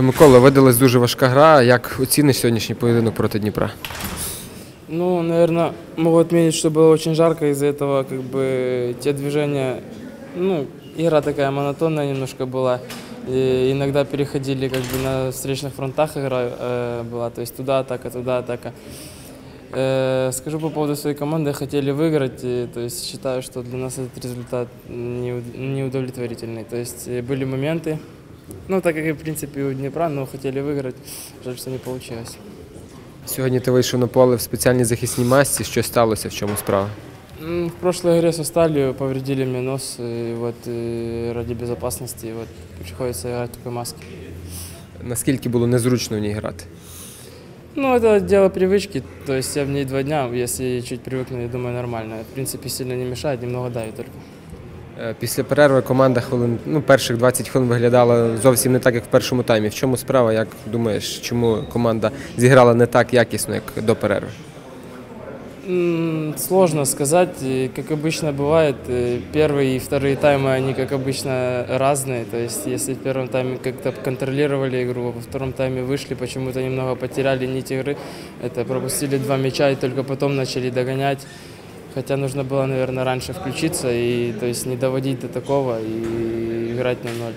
Микола, видалась дуже важка гра. Як оціниш сьогоднішній поєдинок проти Дніпра? Ну, наверное, могу отметить, что было очень жарко, из-за этого как бы те движения, ну, игра такая монотонная немножко была. И иногда переходили как бы на встречных фронтах игра э, была, то есть туда атака, туда атака. Э, скажу по поводу своей команды, хотели выиграть, и, то есть считаю, что для нас этот результат неуд- неудовлетворительный. То есть э, были моменты, ну, так как и в принципе у Днепра, но хотели выиграть, жаль, что не получилось. Сьогодні ти вийшов на поле в спеціальній захисній масці. Що сталося? В чому справа? М, В прошлой игре со сталью повредили мне нос, и вот и ради безопасности вот приходится играть в такой маске. Наскільки було незручно в ній грати? Ну, это дело привычки, то есть я в ней два дня, если чуть привыкну, я думаю, нормально. В принципе, сильно не мешает, немного давит только. Е, Після перерви команда хвилин, ну, перших 20 хвилин виглядала зовсім не так, як в першому таймі. В чому справа? Як думаєш, чому команда зіграла не так якісно, як до перерви? М, Сложно сказать, И, как обычно бывает, э, первые и вторые таймы, они, как обычно, разные. То есть, если в первом тайме как-то контролировали игру, а во втором тайме вышли, почему-то немного потеряли нить игры, это пропустили два мяча и только потом начали догонять. Хотя нужно было, наверное, раньше включиться и то есть, не доводить до такого и играть на ноль.